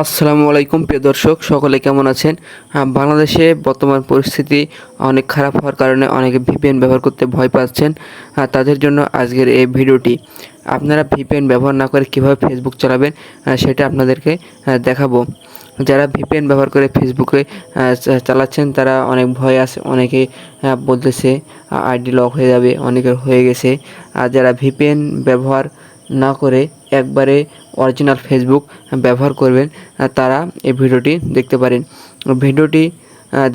আসসালামু আলাইকুম প্রিয় দর্শক সকলে কেমন আছেন? বাংলাদেশে বর্তমান পরিস্থিতি অনেক খারাপ হওয়ার কারণে অনেকে ভিপিএন ব্যবহার করতে ভয় পাচ্ছেন। আহ, তাদের জন্য আজকের এই ভিডিওটি। আপনারা ভিপিএন ব্যবহার না করে কীভাবে ফেসবুক চালাবেন সেটা আপনাদেরকে দেখাবো। যারা ভিপিএন ব্যবহার করে ফেসবুকে চালাচ্ছেন তারা অনেক ভয় আছে অনেকে বলতেছে আইডি লক হয়ে যাবে অনেকের হয়ে গেছে। আর যারা ভিপিএন ব্যবহার না করে একবারে অরিজিনাল ফেসবুক ব্যবহার করবেন তারা এই ভিডিওটি দেখতে পারেন। ভিডিওটি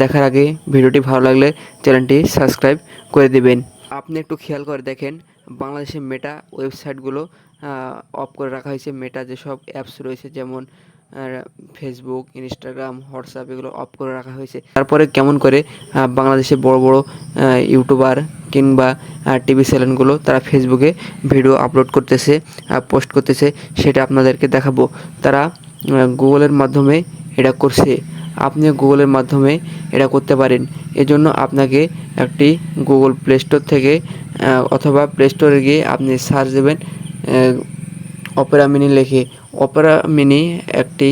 দেখার আগে ভিডিওটি ভালো লাগলে চ্যানেলটি সাবস্ক্রাইব করে দিবেন। আপনি একটু খেয়াল করে দেখেন, বাংলাদেশের মেটা ওয়েবসাইটগুলো অফ করে রাখা হয়েছে। মেটা যেসব অ্যাপস রয়েছে, যেমন ফেসবুক ইনস্টাগ্রাম হোয়াটসঅ্যাপ এগুলো অফ করে রাখা হয়েছে। তারপরে কেমন করে বাংলাদেশে বড় বড় ইউটিউবার কিংবা টিভি চ্যানেলগুলো তারা ফেসবুকে ভিডিও আপলোড করতেছে পোস্ট করতেছে, সেটা আপনাদেরকে দেখাবো। তারা গুগলের মাধ্যমে এটা করছে। আপনি গুগলের মাধ্যমে এটা করতে পারেন। এজন্য আপনাকে একটি গুগল প্লে স্টোর থেকে অথবা প্লে স্টোরে গিয়ে আপনি সার্চ দেবেন অপেরা মিনি লেখে। অপেরা মিনি একটি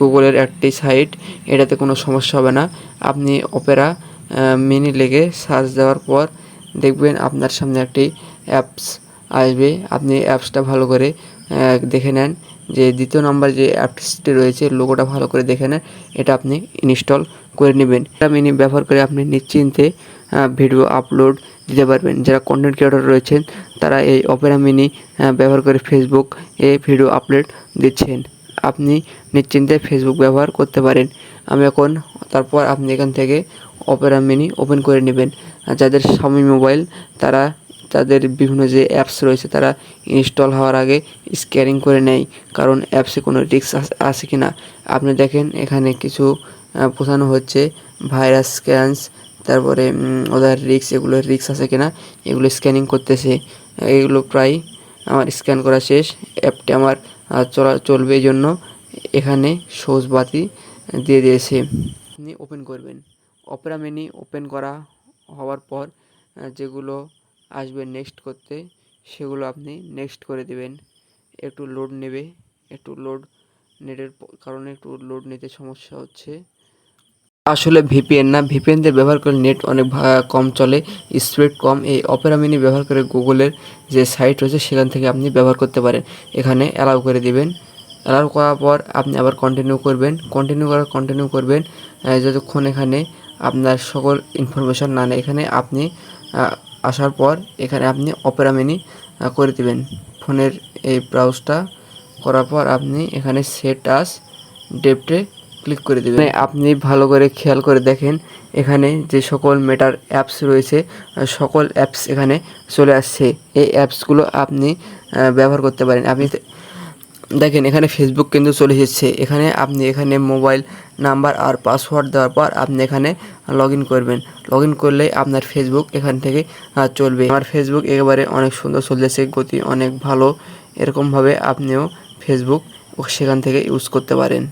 গুগলের একটি সাইট, এটাতে কোনো সমস্যা হবে না। আপনি অপেরা মিনি লেগে সার্চ দেওয়ার পর দেখবেন আপনার সামনে একটি অ্যাপস আসবে। আপনি অ্যাপসটা ভালো করে দেখে নেন। যে দ্বিতীয় নম্বর যে অ্যাপসটি রয়েছে, লোগোটা ভালো করে দেখে নেন। এটা আপনি ইনস্টল করে নেবেন। এটা মিনি ব্যবহার করে আপনি নিশ্চিন্তে ভিডিও আপলোড দিতে পারবেন। যারা কন্টেন্ট ক্রিয়েটর রয়েছেন, তারা এই অপেরা মিনি ব্যবহার করে ফেসবুক এ ভিডিও আপলোড দিচ্ছেন। আপনি নিশ্চিন্তে ফেসবুক ব্যবহার করতে পারেন। আমি এখন, তারপর আপনি এখান থেকে অপেরা মিনি ওপেন করে নেবেন। যাদের স্বামী মোবাইল তারা তাদের বিভিন্ন যে অ্যাপস রয়েছে, তারা ইনস্টল হওয়ার আগে স্ক্যানিং করে নেয়। কারণ অ্যাপসে কোনো রিস্ক আছে কি না আপনি দেখেন এখানে কিছু বোঝানো হচ্ছে। ভাইরাস স্ক্যান্স তারপরে ওদের রিক্স এগুলো রিক্স আছে কিনা, এগুলো স্ক্যানিং করতেছে। এগুলো প্রায় আমার স্ক্যান করা শেষ। অ্যাপটি আমার চলা, চলবে এই জন্য এখানে সবুজ বাতি দিয়ে দিয়েছে। আপনি ওপেন করবেন। অপেরা মিনি ওপেন করা হওয়ার পর যেগুলো আসবে নেক্সট করতে, সেগুলো আপনি নেক্সট করে দেবেন। একটু লোড নেবে। একটু লোড নেটের কারণে একটু লোড নিতে সমস্যা হচ্ছে। আসলে ভিপিএন না। ভিপিএন দিয়ে ব্যবহার করে নেট অনেক কম চলে স্পিড কম। এই অপেরা মিনি ব্যবহার করে গুগলের যে সাইট রয়েছে, সেখান থেকে আপনি ব্যবহার করতে পারেন। এখানে অ্যালাউ করে দিবেন। অ্যালাউ করার পর আপনি আবার কন্টিনিউ করবেন। কন্টিনিউ করার কন্টিনিউ করবেন। যতক্ষণ এখানে আপনার সকল ইনফরমেশন না নেয় এখানে আপনি আসার পর এখানে আপনি অপেরা মিনি করে দিবেন। ফোনের এই ব্রাউজটা করার পর আপনি এখানে সেট আস ডেপটে ক্লিক করে দেবেন। মানে আপনি ভালো করে খেয়াল করে দেখেন, এখানে যে সকল মেটার অ্যাপস রয়েছে সকল অ্যাপস এখানে চলে আসছে। এই অ্যাপসগুলো আপনি ব্যবহার করতে পারেন। আপনি দেখেন, এখানে ফেসবুক কিন্তু চলে এসেছে। এখানে আপনি এখানে মোবাইল নাম্বার আর পাসওয়ার্ড দেওয়ার পর আপনি এখানে লগ করবেন। লগ ইন করলেই আপনার ফেসবুক এখান থেকে চলবে। আমার ফেসবুক একেবারে অনেক সুন্দর চলতেছে, গতি অনেক ভালো। এরকমভাবে আপনিও ফেসবুক সেখান থেকে ইউজ করতে পারেন।